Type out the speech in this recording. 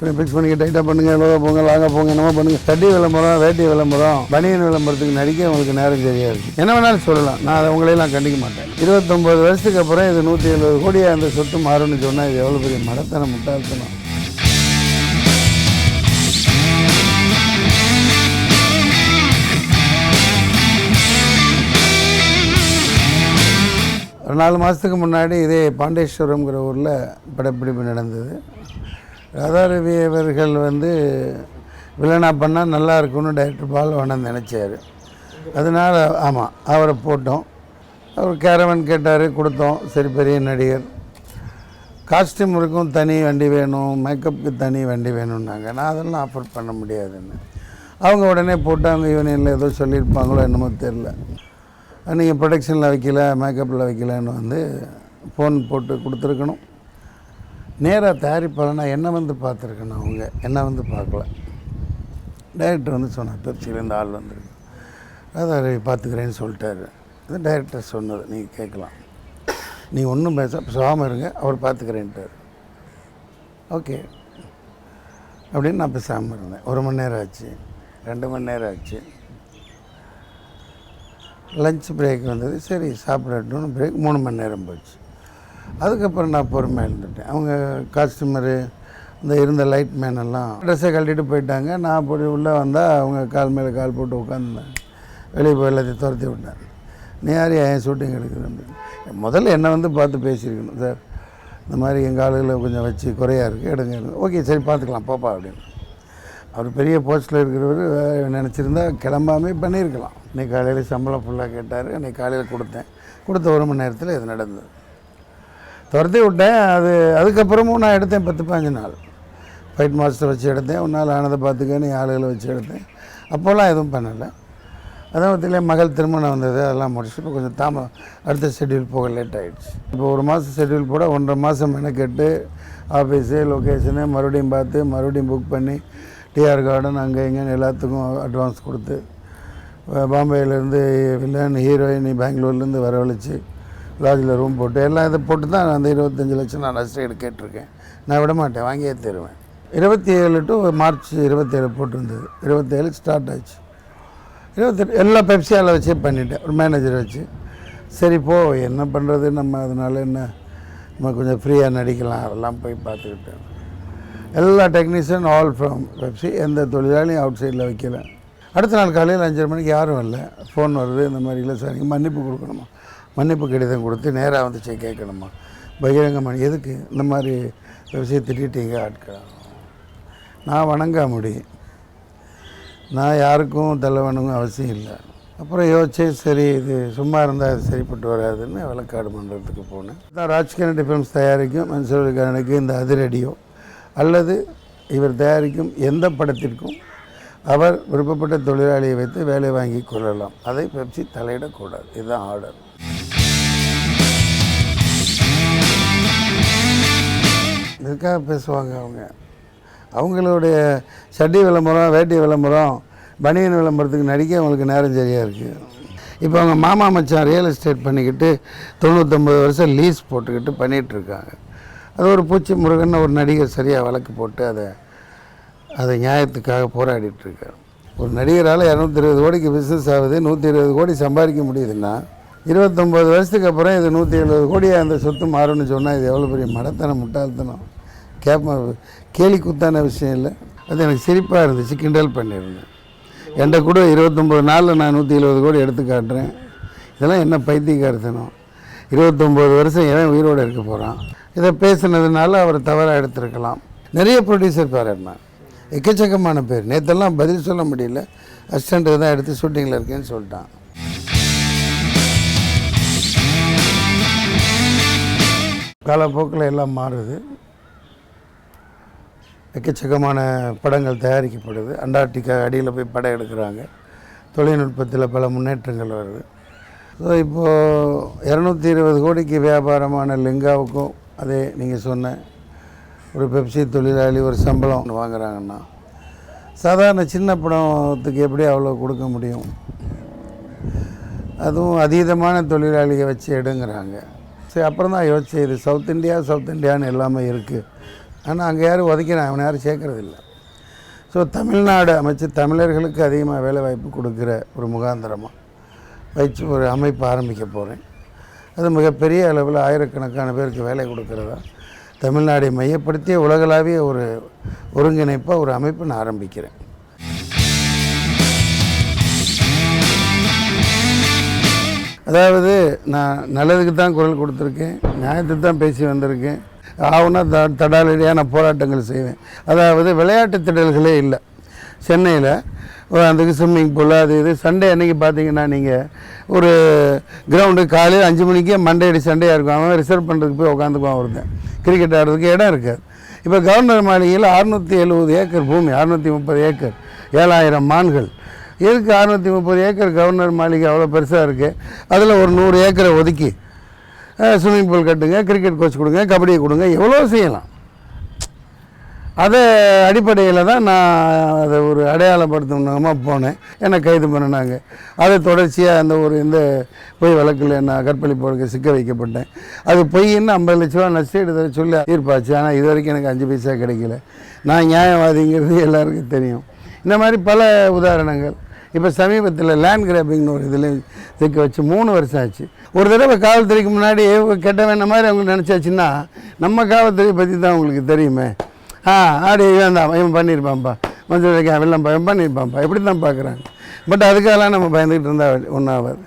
Fix பண்ணி டைட்டாக பண்ணுங்கள் எவ்வளோ போங்க லாங்க போங்க என்னமோ பண்ணுங்க. சட்டி விளம்பரம் வேட்டி விளம்பரம் பனியன் விளம்பரத்துக்கு நடிக்க உங்களுக்கு நேரம் தெரியாது. என்ன வேணாலும் சொல்லலாம். நான் அதை உங்களையெல்லாம் கண்டிக்க மாட்டேன். இருபத்தொம்பது வருஷத்துக்கு அப்புறம் இது நூற்றி எழுபது கோடியாக அந்த சொத்து மாறும்னு சொன்னால் இது எவ்வளோ பெரிய மடத்தனம் முட்டாள்தனம். ஒரு நாலு மாதத்துக்கு முன்னாடி இதே பாண்டேஸ்வரம்ங்கிற ஊரில் படப்பிடிப்பு நடந்தது. ராதாரவி அவர்கள் வந்து வில்லனா பண்ணால் நல்லா இருக்கும்னு டைரக்டர் பாலவண்ணன் நினச்சார். அதனால் ஆமாம் அவரை போட்டோம். அவர் கேரவன் கேட்டார் கொடுத்தோம். சரி பெரிய நடிகர். காஸ்டியூமருக்கும் தனி வண்டி வேணும் மேக்கப்புக்கு தனி வண்டி வேணும்னாங்க. நான் அதெல்லாம் ஆஃபர் பண்ண முடியாதுன்னு. அவங்க உடனே போட்டு அவங்க யூனியனில் ஏதோ சொல்லியிருப்பாங்களோ என்னமோ தெரில நீங்கள் ப்ரொடக்ஷனில் வைக்கல மேக்கப்பில் வைக்கலன்னு வந்து ஃபோன் போட்டு கொடுத்துருக்கணும். நேராக தயாரிப்பாளனா என்ன வந்து பார்த்துருக்கணும் அவங்க? என்ன வந்து பார்க்கல? டைரக்டர் வந்து சொன்னார் திருச்சியிலேருந்து ஆள் வந்திருக்கு. அதான் பார்த்துக்கிறேன்னு சொல்லிட்டாரு. அது டைரக்டர் சொன்னது நீங்கள் கேட்கலாம். நீ ஒன்றும் பேச பேசாமல் இருங்க அவர் பார்த்துக்கிறேன்ட்டார். ஓகே. அப்படின்னு நான் பேசாமல் இருந்தேன். ஒரு மணி நேரம் ஆச்சு. ரெண்டு மணி நேரம் ஆச்சு. லஞ்ச் பிரேக் வந்தது. சரி சாப்பிடட்டும்னு பிரேக் மூணு மணி நேரம் போச்சு. அதுக்கப்புறம் நான் பொறுமையாக இருந்துட்டேன். அவங்க கஸ்டமரு இந்த இருந்த லைட் மேன் எல்லாம் ட்ரெஸ்ஸை கழட்டிட்டு போயிட்டாங்க. நான் போய் உள்ளே வந்தால் அவங்க கால் மேலே கால் போட்டு உட்காந்துருந்தேன் வெளியே போய் எல்லாத்தையும் துரத்தி விட்டேன் நீ யார்? என் ஷூட்டிங் எடுக்குது அப்படின்னு. முதல்ல என்னை வந்து பார்த்து பேசியிருக்கணும். சார் இந்த மாதிரி எங்கள் ஆளுகளை கொஞ்சம் வச்சு குறையாக இருக்குது எடுங்க எடுங்க. ஓகே சரி பார்த்துக்கலாம். போப்பா அப்படின்னு. அவர் பெரிய போஸ்ட்டில் இருக்கிறவர் நினச்சிருந்தா கிளம்பாமே பண்ணியிருக்கலாம். இன்னைக்கு காலையில் சம்பளம் ஃபுல்லாக கேட்டார். அன்றைக்கி காலையில் கொடுத்தேன். கொடுத்த ஒரு மணி நேரத்தில் இது நடந்தது. துரத்தி விட்டேன். அது அதுக்கப்புறமும் நான் எடுத்தேன் பத்து பாஞ்சு நாள். ஃபைட் மாஸ்டர் வச்சு எடுத்தேன். உன்னால் நாள் ஆனதை பார்த்துக்கன்னு ஆளுகளை வச்சு எடுத்தேன். அப்போல்லாம் எதுவும் பண்ணலை. அதான் பற்றில மகள் திருமணம் வந்தது அதெல்லாம் முடிச்சுட்டு இப்போ கொஞ்சம் தாமதம் அடுத்த ஷெட்யூல் போக லேட் ஆகிடுச்சு இப்போ ஒரு மாதம் ஷெட்யூல் போட ஒன்றரை மாதம் மெனக்கெட்டு ஆஃபீஸு லொக்கேஷனு மறுபடியும் பார்த்து மறுபடியும் புக் பண்ணி டிஆர் கார்டன் அங்கே இங்கேன்னு எல்லாத்துக்கும் அட்வான்ஸ் கொடுத்து பாம்பேலேருந்து வில்லன் ஹீரோயின் பெங்களூர்லேருந்து வரவழைச்சு லாட்ஜில் ரூம் போட்டு எல்லாம் இதை போட்டு தான் அந்த இருபத்தஞ்சி லட்சம் நான் நஷ்டம் கேட்டிருக்கேன். நான் விட மாட்டேன் வாங்கியே தருவேன். இருபத்தி ஏழு டு மார்ச் இருபத்தேழு போட்டிருந்தது. இருபத்தேழு ஸ்டார்ட் ஆச்சு. இருபத்தெட்டு எல்லா பெப்சியாவில் வச்சே பண்ணிட்டேன் ஒரு மேனேஜர் வச்சு. சரி போ என்ன பண்ணுறது நம்ம அதனால என்ன? நம்ம கொஞ்சம் ஃப்ரீயாக நடிக்கலாம் அதெல்லாம் போய் பார்த்துக்கிட்டேன் எல்லா டெக்னீஷியன் ஆல் ஃப்ரம் பெப்சி எந்த தொழிலாளியும் அவுட் சைடில் வைக்கல. அடுத்த நாள் காலையில் அஞ்சரை மணிக்கு யாரும் இல்லை ஃபோன் வருது இந்த மாதிரி இல்லை சார் நீங்கள் மன்னிப்பு கொடுக்கணுமா? மன்னிப்பு கடிதம் கொடுத்து நேராக வந்து கேட்கணுமா? பகிரங்கமணி எதுக்கு? இந்த மாதிரி விஷயம் திட்டிட்டீங்க ஆட்கள். நான் வணங்காமடி நான் யாருக்கும் தலை வணங்கும் அவசியம் இல்லை. அப்புறம் யோசிச்சே சரி இது சும்மா இருந்தால் அது சரிப்பட்டு வராதுன்னு விளக்காடு மன்றத்துக்கு போனேன். தான் ராஜ்கிரண் ஃபிலிம்ஸ் தயாரிக்கும். மன்சூர்கானுக்கு இந்த அதிரடியோ. அல்லது இவர் தயாரிக்கும் எந்த படத்திற்கும் அவர் விருப்பப்பட்ட தொழிலாளியை வைத்து வேலை வாங்கி கொள்ளலாம். அதை பெப்சி தலையிடக்கூடாது. இதுதான் ஆர்டர். இதுக்காக பேசுவாங்க அவங்க. அவங்களுடைய சட்டி விளம்பரம் வேட்டி விளம்பரம் பனியன் விளம்பரத்துக்கு நடிக்க அவங்களுக்கு நேரம் சரியாக இருக்குது இப்போ அவங்க மாமா மச்சான் ரியல் எஸ்டேட் பண்ணிக்கிட்டு தொண்ணூற்றொம்பது வருஷம் லீஸ் போட்டுக்கிட்டு பண்ணிகிட்ருக்காங்க அது ஒரு பூச்சி முருகன் ஒரு நடிகர் சரியாக வழக்கு போட்டு அதை அதை நியாயத்துக்காக போராடிட்டு இருக்கார். ஒரு நடிகரால் இரநூத்தி இருபது கோடிக்கு பிஸ்னஸ் ஆகுது நூற்றி இருபது கோடி சம்பாதிக்க முடியுதுன்னா இருபத்தொம்போது வருஷத்துக்கு அப்புறம் இது நூற்றி எழுபது கோடியாக அந்த சொத்து மாறும்னு சொன்னால் இது எவ்வளோ பெரிய மடத்தனம் முட்டாள்தனம். கேட்ப கேலி குத்தான விஷயம் இல்லை. அது எனக்கு சிரிப்பாக இருந்துச்சு கிண்டல் பண்ணியிருந்தேன் என்கிட்ட கூட இருபத்தொம்போது நாளில் நான் நூற்றி எழுபது கோடி எடுத்து காட்டுறேன். இதெல்லாம் என்ன பைத்தியக்காரத்தனம். இருபத்தொம்போது வருஷம் ஏன் உயிரோடு இருக்க போகிறான் இதை பேசுனதுனால அவர் தவறாக எடுத்திருக்கலாம். நிறைய ப்ரொடியூசர் பாராட்டினான் எக்கச்சக்கமான பேர். நேற்றெல்லாம் பதில் சொல்ல முடியல. அசிஸ்டண்ட்டு தான் எடுத்து ஷூட்டிங்கில் இருக்கேன்னு சொல்லிட்டான். காலப்போக்கில் எல்லாம் மாறுது. எக்கச்சக்கமான படங்கள் தயாரிக்கப்படுது. அண்டார்டிகா அடியில் போய் படம் எடுக்கிறாங்க. தொழில்நுட்பத்தில் பல முன்னேற்றங்கள் வருது. ஸோ இப்போது இரநூத்தி இருபது கோடிக்கு வியாபாரமான லிங்காவுக்கும் அதே நீங்கள் சொன்ன ஒரு பெப்சி தொழிலாளி ஒரு சம்பளம் ஒன்று வாங்குறாங்கன்னா சாதாரண சின்ன படத்துக்கு எப்படி அவ்வளோ கொடுக்க முடியும்? அதுவும் அதீதமான தொழிலாளியை வச்சு எடுங்கிறாங்க. சரி அப்புறம் தான் யோசிச்சு இது சவுத் இந்தியா சவுத் இந்தியான்னு எல்லாமே இருக்குது ஆனால் அங்கே யாரும் உதைக்கிறான் அவனை யாரும் சேர்க்கறதில்ல ஸோ தமிழ்நாடு அமைச்சு தமிழர்களுக்கு அதிகமாக வேலை வாய்ப்பு கொடுக்குற ஒரு முகாந்திரமாக வச்சு ஒரு அமைப்பு ஆரம்பிக்க போகிறேன் அது மிகப்பெரிய அளவில் ஆயிரக்கணக்கான பேருக்கு வேலை கொடுக்குறதா தமிழ்நாடை மையப்படுத்திய உலகளாவிய ஒரு ஒருங்கிணைப்பாக ஒரு அமைப்பு நான் ஆரம்பிக்கிறேன். அதாவது நான் நல்லதுக்கு தான் குரல் கொடுத்துருக்கேன் நியாயத்துக்கு தான் பேசி வந்திருக்கேன். ஆகுனா த தடாலடியான போராட்டங்கள் செய்வேன். அதாவது விளையாட்டு திடல்களே இல்லை. சென்னையில் அந்த ஸ்விம்மிங் பூல் அது இது. சண்டே அன்னைக்கு பார்த்தீங்கன்னா நீங்கள் ஒரு கிரவுண்டு காலையில் அஞ்சு மணிக்கே மண்டே அடி சண்டையாக இருக்கும். அவன் ரிசர்வ் பண்ணுறதுக்கு போய் உட்காந்துக்குவான் ஒருத்தன். கிரிக்கெட் ஆடுறதுக்கு இடம் இருக்காது. இப்போ கவர்னர் மாளிகையில் அறுநூற்றி எழுபது ஏக்கர் பூமி அறுநூற்றி முப்பது ஏக்கர் ஏழாயிரம் மான்கள். எதுக்கு அறுநூற்றி முப்பது ஏக்கர் கவர்னர் மாளிகை அவ்வளோ பெருசாக இருக்குது அதில் ஒரு நூறு ஏக்கரை ஒதுக்கி ஸ்விம்மிங் பூல் கட்டுங்க கிரிக்கெட் கோச் கொடுங்க கபடி கொடுங்க எவ்வளோ செய்யலாம்? அதை அடிப்படையில் தான் நான் அதை ஒரு அடையாளப்படுத்தணுமா போனேன். என்னை கைது பண்ணினாங்க. அதை தொடர்ச்சியாக அந்த ஒரு இந்த பொய் வழக்கில் நான் கற்பழிப்பு சிக்க வைக்கப்பட்டேன். அது பொய்ன்னு ஐம்பது லட்ச ரூபா நஷ்டம் சொல்லி தீர்ப்பாச்சு. ஆனால் இது வரைக்கும் எனக்கு அஞ்சு பைசா கிடைக்கல. நான் நியாயவாதிங்கிறது எல்லாருக்கும் தெரியும். இந்த மாதிரி பல உதாரணங்கள். இப்போ சமீபத்தில் லேண்ட் கிராபிங்னு ஒரு இதில் தைக்க வச்சு மூணு வருஷம் ஆச்சு. ஒரு தடவை காவல்துறைக்கு முன்னாடி கெட்ட வேண்ட மாதிரி அவங்க நினச்சாச்சுன்னா நம்ம காவல்துறையை பற்றி தான் உங்களுக்கு தெரியுமே. ஆ ஆடி இவன் தான் இவன் பண்ணியிருப்பான்ப்பா மஞ்சள் வைக்க வெள்ளம்பா இவன் பண்ணியிருப்பான்ப்பா இப்படி தான் பார்க்குறாங்க பட் அதுக்கெல்லாம் நம்ம பயந்துக்கிட்டு இருந்தால் ஒன்றாவது